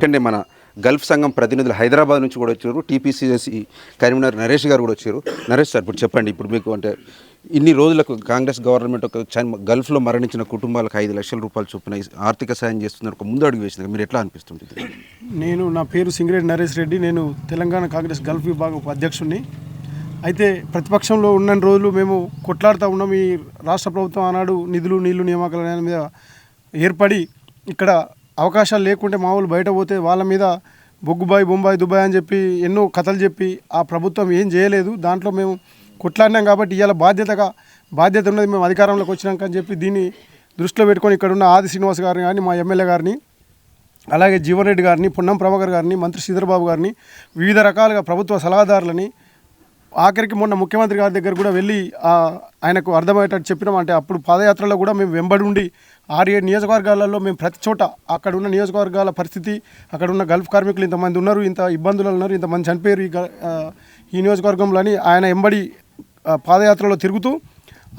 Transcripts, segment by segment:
ఇక్కడనే మన గల్ఫ్ సంఘం ప్రతినిధులు హైదరాబాద్ నుంచి కూడా వచ్చారు. టీపీసీఎస్సి కరీంనగర్ నరేష్ గారు కూడా వచ్చారు. నరేష్ సార్ ఇప్పుడు చెప్పండి ఇప్పుడు మీకు అంటే ఇన్ని రోజులకు కాంగ్రెస్ గవర్నమెంట్ ఒక గల్ఫ్లో మరణించిన కుటుంబాలకు ఐదు లక్షల రూపాయలు చొప్పున ఆర్థిక సాయం చేస్తున్నారు. ఒక ముందు అడుగు వేసింది. మీరు ఎట్లా అనిపిస్తుంది? నేను నా పేరు సింగిరెడ్డి నరేష్ రెడ్డి. నేను తెలంగాణ కాంగ్రెస్ గల్ఫ్ విభాగం అధ్యక్షుడిని అయితే ప్రతిపక్షంలో ఉన్న రోజులు మేము కొట్లాడుతూ ఉన్నాం. ఈ రాష్ట్ర ప్రభుత్వం ఆనాడు నిధులు నీళ్ళు నియామకాల మీద ఏర్పడి ఇక్కడ అవకాశాలు లేకుంటే మామూలు బయట పోతే వాళ్ళ మీద బొగ్గుబాయ్ బొంబాయి దుబాయ్ అని చెప్పి ఎన్నో కథలు చెప్పి ఆ ప్రభుత్వం ఏం చేయలేదు. దాంట్లో మేము కొట్లాడినాం కాబట్టి ఇవాళ బాధ్యతగా బాధ్యత ఉన్నది మేము అధికారంలోకి వచ్చినాక అని చెప్పి దీన్ని దృష్టిలో పెట్టుకొని ఇక్కడ ఉన్న ఆది శ్రీనివాస్ గారిని కానీ మా ఎమ్మెల్యే గారిని అలాగే జీవన్ రెడ్డి గారిని పున్నం ప్రభాకర్ గారిని మంత్రి శ్రీధర్బాబు గారిని వివిధ రకాలుగా ప్రభుత్వ సలహాదారులని ఆఖరికి మొన్న ముఖ్యమంత్రి గారి దగ్గర కూడా వెళ్ళి ఆయనకు అర్థమయ్యేటట్టు చెప్పినాం. అంటే అప్పుడు పాదయాత్రలో కూడా మేము వెంబడి ఉండి ఆరు ఏడు నియోజకవర్గాలలో మేము ప్రతి చోట అక్కడ ఉన్న నియోజకవర్గాల పరిస్థితి అక్కడ ఉన్న గల్ఫ్ కార్మికులు ఇంతమంది ఉన్నారు ఇంత ఇబ్బందులు ఉన్నారు ఇంతమంది చనిపోయారు ఈ ఈ నియోజకవర్గంలో అని ఆయన వెంబడి పాదయాత్రలో తిరుగుతూ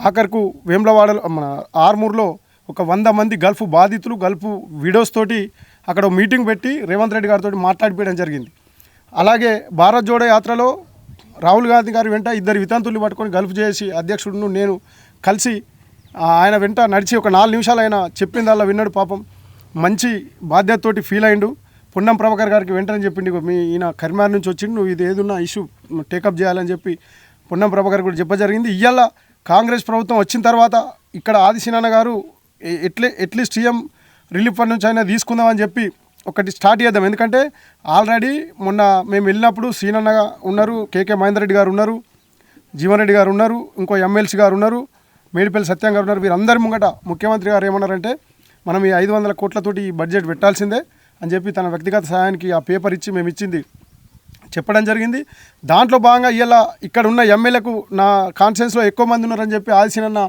ఆఖరకు వేములవాడలో మన ఆర్మూర్లో ఒక వంద మంది గల్ఫ్ బాధితులు గల్ఫ్ విడోస్ తోటి అక్కడ మీటింగ్ పెట్టి రేవంత్ రెడ్డి గారితో మాట్లాడిపోయడం జరిగింది. అలాగే భారత్ జోడో యాత్రలో రాహుల్ గాంధీ గారి వెంట ఇద్దరు వితంతుల్ని పట్టుకొని గల్ఫ్ చేసి అధ్యక్షుడును నేను కలిసి ఆయన వెంట నడిచి ఒక నాలుగు నిమిషాలు ఆయన చెప్పిందల్లా విన్నాడు పాపం. మంచి బాధ్యతతోటి ఫీల్ అయిండు. పున్నం ప్రభాకర్ గారికి వెంటనే చెప్పిండు మీ ఈయన కరీంనగర్ నుంచి వచ్చిండు నువ్వు ఇది ఏదున్నా ఇష్యూ టేకప్ చేయాలని చెప్పి పున్నం ప్రభాకర్ కూడా చెప్ప జరిగింది. ఇవాళ కాంగ్రెస్ ప్రభుత్వం వచ్చిన తర్వాత ఇక్కడ ఆదిశీనాన్న గారు ఎ- ఎట్లే at least CM relief fund నుంచి అయినా తీసుకుందామని చెప్పి ఒకటి స్టార్ట్ చేద్దాం. ఎందుకంటే ఆల్రెడీ మొన్న మేము వెళ్ళినప్పుడు సీనన్న ఉన్నారు కేకే మహేందర్ రెడ్డి గారు ఉన్నారు జీవన్ రెడ్డి గారు ఉన్నారు ఇంకో ఎమ్మెల్సీ గారు ఉన్నారు మేడిపల్లి సత్యం గారు ఉన్నారు. వీరందరి ముంగట ముఖ్యమంత్రి గారు ఏమన్నారంటే మనం ఈ ఐదు వందల కోట్లతోటి ఈ బడ్జెట్ పెట్టాల్సిందే అని చెప్పి తన వ్యక్తిగత సహాయానికి ఆ పేపర్ ఇచ్చి మేము ఇచ్చింది. చెప్పడం జరిగింది. దాంట్లో భాగంగా ఇలా ఇక్కడ ఉన్న ఎమ్మెల్యేకు నా కాన్ఫరెన్స్లో ఎక్కువ మంది ఉన్నారని చెప్పి ఆల్సినన్న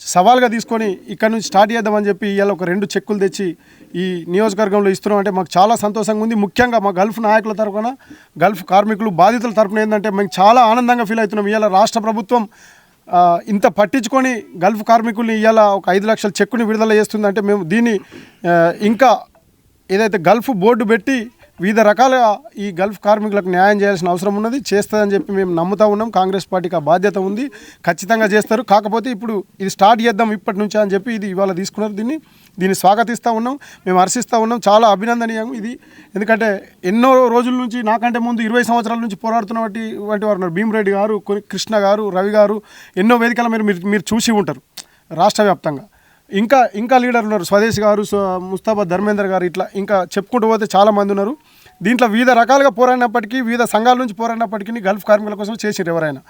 సవాల్గా తీసుకొని ఇక్కడ నుంచి స్టార్ట్ చేద్దామని చెప్పి ఇవాళ ఒక రెండు చెక్కులు తెచ్చి ఈ నియోజకవర్గంలో ఇస్తున్నాం అంటే మాకు చాలా సంతోషంగా ఉంది. ముఖ్యంగా మా గల్ఫ్ నాయకుల తరఫున గల్ఫ్ కార్మికులు బాధితుల తరఫున ఏంటంటే మేము చాలా ఆనందంగా ఫీల్ అవుతున్నాం. ఇవాళ రాష్ట్ర ప్రభుత్వం ఇంత పట్టించుకొని గల్ఫ్ కార్మికుల్ని ఇవాళ ఒక ఐదు లక్షల చెక్కుని విడుదల చేస్తుందంటే మేము దీన్ని ఇంకా ఏదైతే గల్ఫ్ బోర్డు పెట్టి వివిధ రకాలుగా ఈ గల్ఫ్ కార్మికులకు న్యాయం చేయాల్సిన అవసరం ఉన్నది చేస్తుందని చెప్పి మేము నమ్ముతా ఉన్నాం. కాంగ్రెస్ పార్టీకి ఆ బాధ్యత ఉంది. ఖచ్చితంగా చేస్తారు. కాకపోతే ఇప్పుడు ఇది స్టార్ట్ చేద్దాం ఇప్పటి నుంచి అని చెప్పి ఇది ఇవాళ తీసుకున్నారు దీన్ని. దీన్ని స్వాగతిస్తూ ఉన్నాం. మేము హర్షిస్తూ ఉన్నాం. చాలా అభినందనీయం ఇది. ఎందుకంటే ఎన్నో రోజుల నుంచి నాకంటే ముందు ఇరవై సంవత్సరాల నుంచి పోరాడుతున్న వంటి వంటి వారు ఉన్నారు. భీమరెడ్డి గారు కృష్ణ గారు రవి గారు ఎన్నో వేదికల మీరు మీరు మీరు చూసి ఉంటారు. రాష్ట్ర వ్యాప్తంగా. ఇంకా ఇంకా లీడర్ ఉన్నారు. స్వదేశ్ గారు ముస్తాబా ముస్తాఫా ధర్మేందర్ గారు ఇట్లా ఇంకా చెప్పుకుంటూ పోతే చాలామంది ఉన్నారు. దీంట్లో వివిధ రకాలుగా పోరాడినప్పటికీ వివిధ సంఘాల నుంచి పోరాడినప్పటికీ గల్ఫ్ కార్మికుల కోసం చేసిరు ఎవరైనా.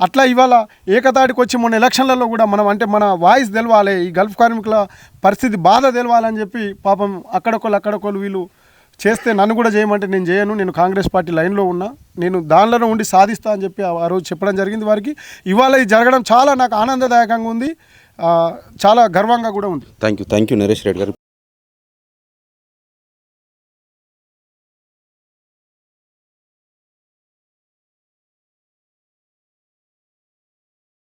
అట్లా ఇవాళ ఏకతాటికి వచ్చి మొన్న ఎలక్షన్లలో కూడా మనం అంటే మన వాయిస్ తెలవాలి ఈ గల్ఫ్ కార్మికుల పరిస్థితి బాధ తెలవాలని చెప్పి పాపం అక్కడొకళ్ళు అక్కడొకళ్ళు వీళ్ళు చేస్తే నన్ను కూడా చేయమంటే నేను చేయను. నేను కాంగ్రెస్ పార్టీ లైన్లో ఉన్నా. నేను దానిలోనే ఉండి సాధిస్తా అని చెప్పి ఆ- రోజు చెప్పడం జరిగింది వారికి. ఇవాళ ఇది జరగడం చాలా నాకు ఆనందదాయకంగా ఉంది. చాలా గర్వంగా కూడా ఉంది. Thank you thank you Naresh Reddy గారు